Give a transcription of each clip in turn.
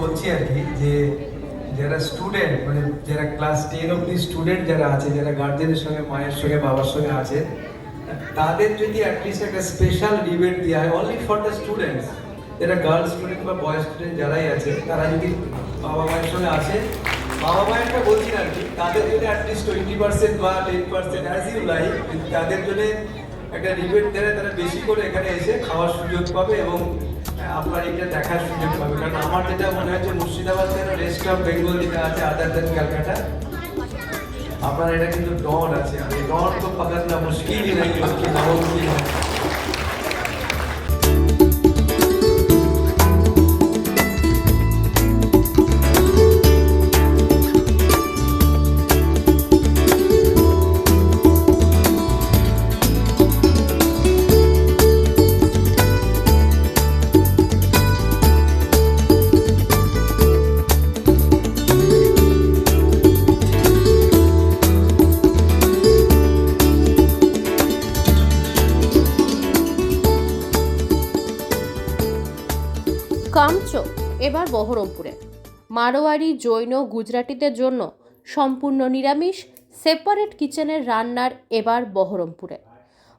বলছি আর কি যে যারা স্টুডেন্ট মানে যারা ক্লাস টেন অব্দি স্টুডেন্ট যারা আছে, যারা গার্জেনের সঙ্গে, মায়ের সঙ্গে, বাবার সঙ্গে আছে, তাদের যদি অ্যাটলিস্ট একটা স্পেশাল রিবেট দেওয়া হয় অনলি ফর দ্য স্টুডেন্টস যারা গার্লস স্টুডেন্ট বা বয় স্টুডেন্ট যারাই আছে, তারা যদি বাবা মায়ের সঙ্গে আছে বাবা মায়েরটা বলছি না আর কি, তাদের জন্য অ্যাটলিস্ট টোয়েন্টি পার্সেন্ট বা ten percent as you like তাদের জন্য একটা রিবেট দেয়, তারা বেশি করে এখানে এসে খাওয়ার সুযোগ পাবে এবং আপনার এটা দেখার সুযোগ পাবে। কারণ আমার যেটা মনে হচ্ছে মুর্শিদাবাদ কেন রেস্ট অফ বেঙ্গল যেটা আছে আদার দেন ক্যালকাটা, আপনার এটা কিন্তু ডন আছে। আর ডন তো পাকাত না মুশকিলই নাকি কামচো এবার বহরমপুরে। মারোয়ারি, জৈন, গুজরাটিদের জন্য সম্পূর্ণ নিরামিষ সেপারেট কিচেনের রান্নার এবার বহরমপুরে।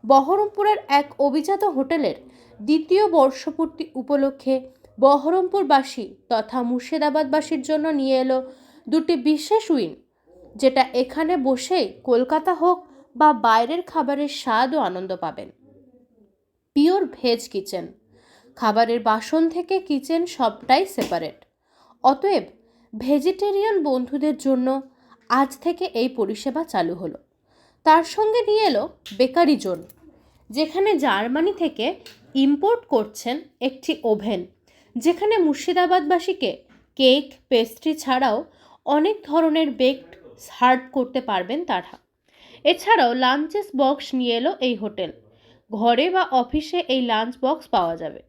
বহরমপুরের এক অভিজাত হোটেলের দ্বিতীয় বর্ষপূর্তি উপলক্ষে বহরমপুরবাসী তথা মুর্শিদাবাদবাসীর জন্য নিয়ে এলো দুটি বিশেষ উইন, যেটা এখানে বসেই কলকাতা হোক বা বাইরের খাবারের স্বাদ ও আনন্দ পাবেন। পিওর ভেজ কিচেন খাবারের বাসন থেকে কিচেন সবটাই সেপারেট। অতএব ভেজিটেরিয়ান বন্ধুদের জন্য আজ থেকে এই পরিষেবা চালু হলো। তার সঙ্গে নিয়ে এলো বেকারি জোন, যেখানে জার্মানি থেকে ইম্পোর্ট করছেন একটি ওভেন, যেখানে মুর্শিদাবাদবাসীকে কেক, পেস্ট্রি ছাড়াও অনেক ধরনের বেকড সার্ভ করতে পারবেন তারা। এছাড়াও লাঞ্চেস বক্স নিয়ে এলো এই হোটেল। ঘরে বা অফিসে এই লাঞ্চ বক্স পাওয়া যাবে।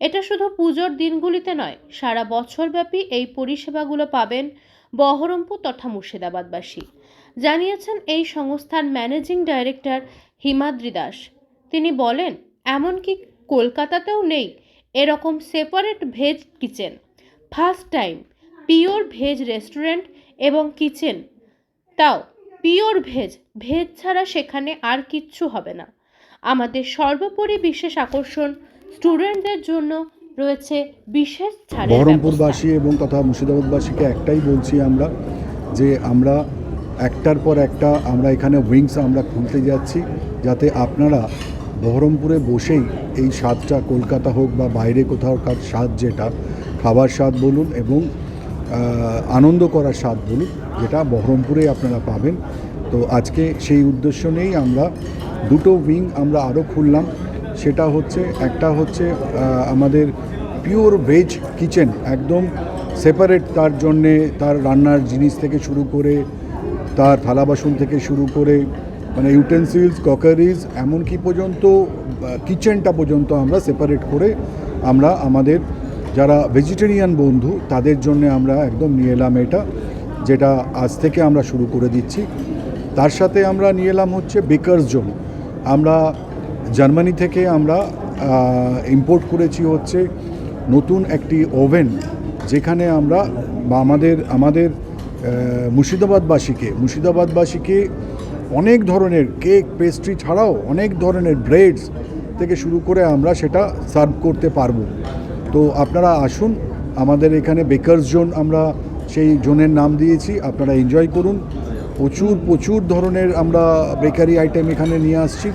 এটা শুধু পুজোর দিনগুলিতে নয়, সারা বছরব্যাপী এই পরিষেবাগুলো পাবেন বহরমপুর তথা মুর্শিদাবাদবাসী। জানিয়েছেন এই সংস্থার ম্যানেজিং ডাইরেক্টর হিমাদ্রি দাস। তিনি বলেন, এমনকি কলকাতাতেও নেই এরকম separate veg kitchen, first time, pure veg restaurant এবং কিচেন। তাও পিওর ভেজ ভেজ ছাড়া সেখানে আর কিচ্ছু হবে না। আমাদের সর্বোপরি বিশেষ আকর্ষণ স্টুডেন্টদের জন্য রয়েছে বিশেষ ছাড়ের বহরমপুরবাসী এবং তথা মুর্শিদাবাদবাসীকে একটাই বলছি আমরা যে আমরা একটার পর একটা আমরা এখানে উইংস আমরা খুলতে যাচ্ছি যাতে আপনারা বহরমপুরে বসেই এই স্বাদটা কলকাতা হোক বা বাইরে কোথাওকার স্বাদ যেটা খাবার স্বাদ বলুন এবং আনন্দ করার স্বাদ বলুন যেটা বহরমপুরে আপনারা পাবেন। তো আজকে সেই উদ্দেশ্য নিয়েই আমরা দুটো উইং আমরা আরও খুললাম। সেটা হচ্ছে, একটা হচ্ছে আমাদের পিওর ভেজ কিচেন একদম সেপারেট তার জন্যে তার রান্নার জিনিস থেকে শুরু করে, তার থালা বাসন থেকে শুরু করে মানে ইউটেন্সিলস ককারিজ এমনকি পর্যন্ত কিচেনটা পর্যন্ত আমরা সেপারেট করে আমরা আমাদের যারা ভেজিটেরিয়ান বন্ধু, তাদের জন্য আমরা একদম নিয়ে এলাম এটা, যেটা আজ থেকে আমরা শুরু করে দিচ্ছি। তার সাথে আমরা নিয়ে এলাম হচ্ছে বেকার্স জোন আমরা জার্মানি থেকে আমরা ইম্পোর্ট করেছি হচ্ছে নতুন একটি ওভেন যেখানে আমরা বা আমাদের আমাদের মুর্শিদাবাদবাসীকে মুর্শিদাবাদবাসীকে অনেক ধরনের কেক পেস্ট্রি ছাড়াও অনেক ধরনের ব্রেডস থেকে শুরু করে আমরা সেটা সার্ভ করতে পারব। তো আপনারা আসুন, আমাদের এখানে বেকার্স জোন আমরা সেই জোনের নাম দিয়েছি, আপনারা এনজয় করুন। প্রচুর প্রচুর ধরনের আমরা বেকারি আইটেম এখানে নিয়ে আসছি।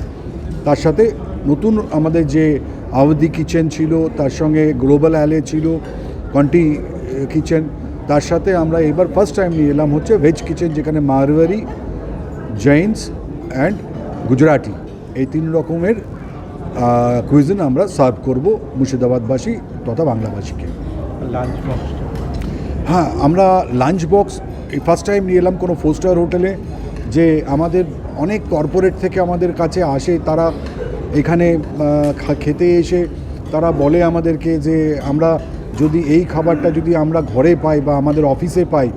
তার সাথে নতুন আমাদের যে আওধি কিচেন ছিল তার সঙ্গে গ্লোবাল অ্যালে ছিল কন্টি কিচেন তার সাথে আমরা এবার ফার্স্ট টাইম নিয়ে এলাম হচ্ছে ভেজ কিচেন যেখানে মারওয়ারি জৈনস অ্যান্ড গুজরাটি। এই তিন রকমের কুইজিন আমরা সার্ভ করব মুর্শিদাবাদবাসী তথা বাংলাভাষীকে লাঞ্চ বক্স হ্যাঁ আমরা লাঞ্চ বক্স এই ফার্স্ট টাইম নিয়ে এলাম কোনো ফোর স্টার হোটেলে যে আমাদের অনেক কর্পোরেট থেকে আমাদের কাছে আসে, তারা এখানে খেতে এসে তারা বলে আমাদেরকে যে আমরা যদি এই খাবারটা যদি আমরা ঘরে পাই বা আমাদের অফিসে পাই,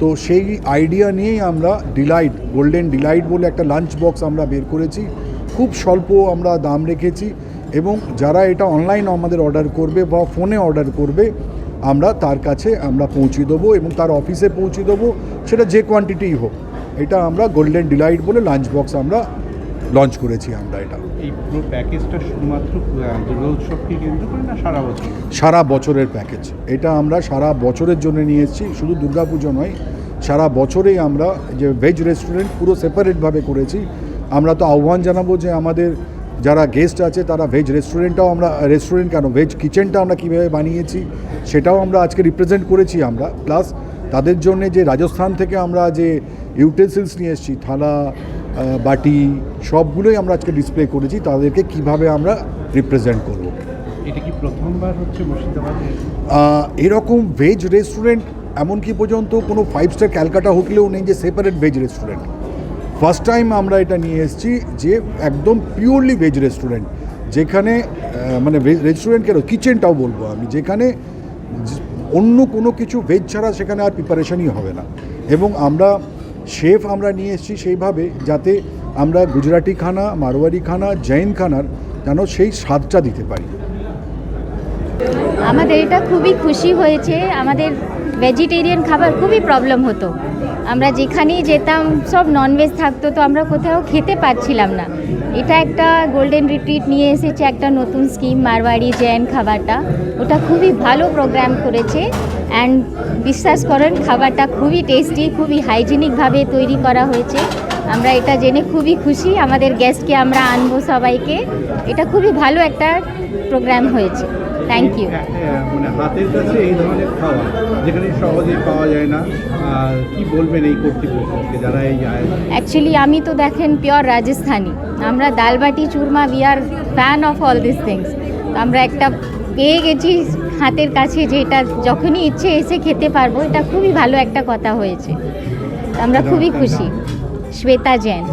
তো সেই আইডিয়া নিয়েই আমরা ডিলাইট গোল্ডেন ডিলাইট বলে একটা লাঞ্চ বক্স আমরা বের করেছি। খুব স্বল্প আমরা দাম রেখেছি এবং যারা এটা অনলাইন আমাদের অর্ডার করবে বা ফোনে অর্ডার করবে, আমরা তার কাছে আমরা পৌঁছে দেবো এবং তার অফিসে পৌঁছে দেবো, সেটা যে কোয়ান্টিটিই হোক। এটা আমরা গোল্ডেন ডিলাইট বলে লাঞ্চ বক্স আমরা লঞ্চ করেছি আমরা এটা। এই পুরো প্যাকেজটা শুধুমাত্র আহ, দুর্গা উৎসবকে কেন্দ্র করে না সারা বছর? সারা বছরের প্যাকেজ এটা আমরা সারা বছরের জন্য নিয়ে এসেছি শুধু দুর্গাপুজো নয় সারা বছরেই আমরা যে ভেজ রেস্টুরেন্ট পুরো সেপারেটভাবে করেছি। আমরা তো আহ্বান জানাব যে আমাদের যারা গেস্ট আছে তারা ভেজ রেস্টুরেন্টটাও আমরা রেস্টুরেন্ট কেন ভেজ কিচেনটা আমরা কীভাবে বানিয়েছি সেটাও আমরা আজকে রিপ্রেজেন্ট করেছি আমরা। প্লাস তাদের জন্য যে রাজস্থান থেকে আমরা যে ইউটেন্সিলস নিয়ে এসেছি থালা বাটি সবগুলোই আমরা আজকে ডিসপ্লে করেছি তাদেরকে কীভাবে আমরা রিপ্রেজেন্ট করব। এটা কি প্রথমবার হচ্ছে মুর্শিদাবাদে? এরকম ভেজ রেস্টুরেন্ট এমনকি পর্যন্ত কোনো ফাইভ স্টার ক্যালকাটা হোটেলেও নেই যে separate veg restaurant first time আমরা এটা নিয়ে এসেছি যে একদম পিওরলি ভেজ রেস্টুরেন্ট যেখানে মানে ভেজ রেস্টুরেন্ট কেন কিচেনটাও বলব আমি যেখানে অন্য কোনো কিছু ভেজ ছাড়া সেখানে আর প্রিপারেশনই হবে না। এবং আমরা শেফ আমরা নিয়ে এসেছি সেইভাবে, যাতে আমরা গুজরাটি খানা মারোয়ারি খানা জৈন খানার যেন সেই স্বাদটা দিতে পারি। আমাদের এটা খুবই খুশি হয়েছে। আমাদের ভেজিটেরিয়ান খাবার খুবই প্রবলেম হতো। আমরা যেখানেই যেতাম, সব ননভেজ থাকতো, তো আমরা কোথাও খেতে পারছিলাম না। এটা একটা গোল্ডেন রিট্রিট নিয়ে এসেছে একটা নতুন স্কিম মারওয়াড়ি জৈন খাবারটা। ওটা খুবই ভালো প্রোগ্রাম করেছে অ্যান্ড বিশ্বাস করেন, খাবারটা খুবই টেস্টি খুবই হাইজিনিকভাবে তৈরি করা হয়েছে। আমরা এটা জেনে খুবই খুশি, আমাদের গেস্টকে আমরা আনব সবাইকে। এটা খুবই ভালো একটা প্রোগ্রাম হয়েছে। থ্যাংক ইউ হ্যাঁ, মানে হাতের কাছে এই ধরনের খাওয়া যেখানে সহজেই পাওয়া যায় না কি বলবেন এই কর্তৃপক্ষকে যারা এই অ্যাকচুয়ালি আমি তো দেখেন পিওর রাজস্থানি আমরা dal baati churma we are fan of all this things আমরা একটা পেয়ে গেছি হাতের কাছে যেটা যখনই ইচ্ছে এসে খেতে পারব এটা খুবই ভালো একটা কথা হয়েছে। আমরা খুবই খুশি। শ্বেতা জৈন।